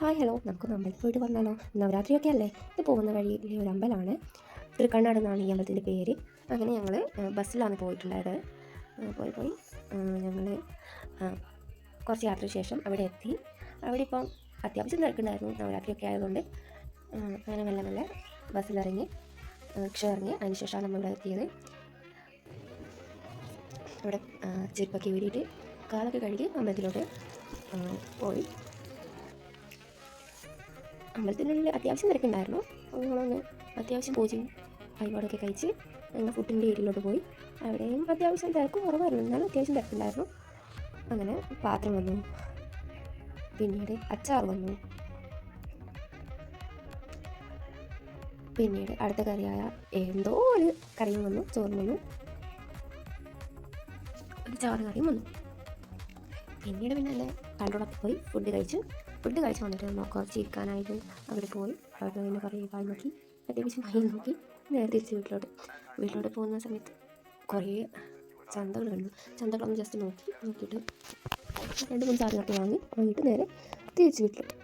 Hi hello. നമുക്കൊന്ന് അമ്പലത്തിൽ പോയിട്ട് വന്നാലോ? നവരാത്രിയൊക്കെ അല്ലേ? ഇത് പോകുന്ന വഴിയിലെ ഒരു അമ്പലമാണ്. തൃക്കണ്ണാട് എന്നാണ് ഈ അമ്പലത്തിന്റെ പേര്. അങ്ങനെ ഞങ്ങൾ ബസ്സിലാണ് പോയിട്ടുള്ളത് പോയി പോയി. ഞങ്ങൾ കുറച്ച് യാത്രയ്ക്ക് ശേഷം അവിടെ എത്തി. അവിടെ ഇപ്പം അത്യാവശ്യം തിരക്കുണ്ടായിരുന്നു. നവരാത്രിയൊക്കെ ആയതുകൊണ്ട് അങ്ങനെ മെല്ലെ മെല്ലെ ബസ്സിലിറങ്ങി റിക്ഷ ഇറങ്ങി അതിന് ശേഷമാണ് നമ്മൾ ഇവിടെ എത്തിയത്. അവിടെ ചെരുപ്പൊക്കെ ഊരിയിട്ട് കാലൊക്കെ കഴുകി അമ്പലത്തിലോട്ട് പോയി. അമ്പലത്തിനുള്ളിൽ അത്യാവശ്യം തിരക്കുണ്ടായിരുന്നു. അപ്പോൾ ഞങ്ങളൊന്ന് അത്യാവശ്യം പൂജയും വഴിപാടൊക്കെ കഴിച്ച് ഞങ്ങൾ ഫുഡിന്റെ ഏരിയയിലോട്ട് പോയി. അവിടെയും അത്യാവശ്യം തിരക്ക് കുറവായിരുന്നു. എന്നാലും അത്യാവശ്യം തിരക്കുണ്ടായിരുന്നു. അങ്ങനെ പാത്രം വന്നു. പിന്നീട് അച്ചാർ വന്നു. പിന്നീട് അടുത്ത കറിയായ എന്തോ ഒരു കറിയും വന്നു. ചോറും വന്നു. ഒരു ചാറ് കറിയും വന്നു. പിന്നീട് പിന്നെ എന്റെ കണ്ടോടൊപ്പം പോയി ഫുഡ് കഴിച്ച് ഫുഡ് കഴിച്ച് വന്നിട്ട് കുറച്ച് ഇരിക്കാനായിട്ട് അവിടെ പോയി. അവിടെ നിന്ന് കുറേ വായി നോക്കി അത്യാവശ്യം വായി നോക്കി നേരെ തിരിച്ച് വീട്ടിലോട്ട്. വീട്ടിലോട്ട് പോകുന്ന സമയത്ത് കുറേ ചന്തകൾ കണ്ടു. ചന്തകളൊന്ന് ജസ്റ്റ് നോക്കി നോക്കിയിട്ട് രണ്ട് മൂന്ന് സാധനങ്ങളൊക്കെ വാങ്ങി വാങ്ങിയിട്ട് നേരെ തിരിച്ച് വീട്ടിലോട്ട്.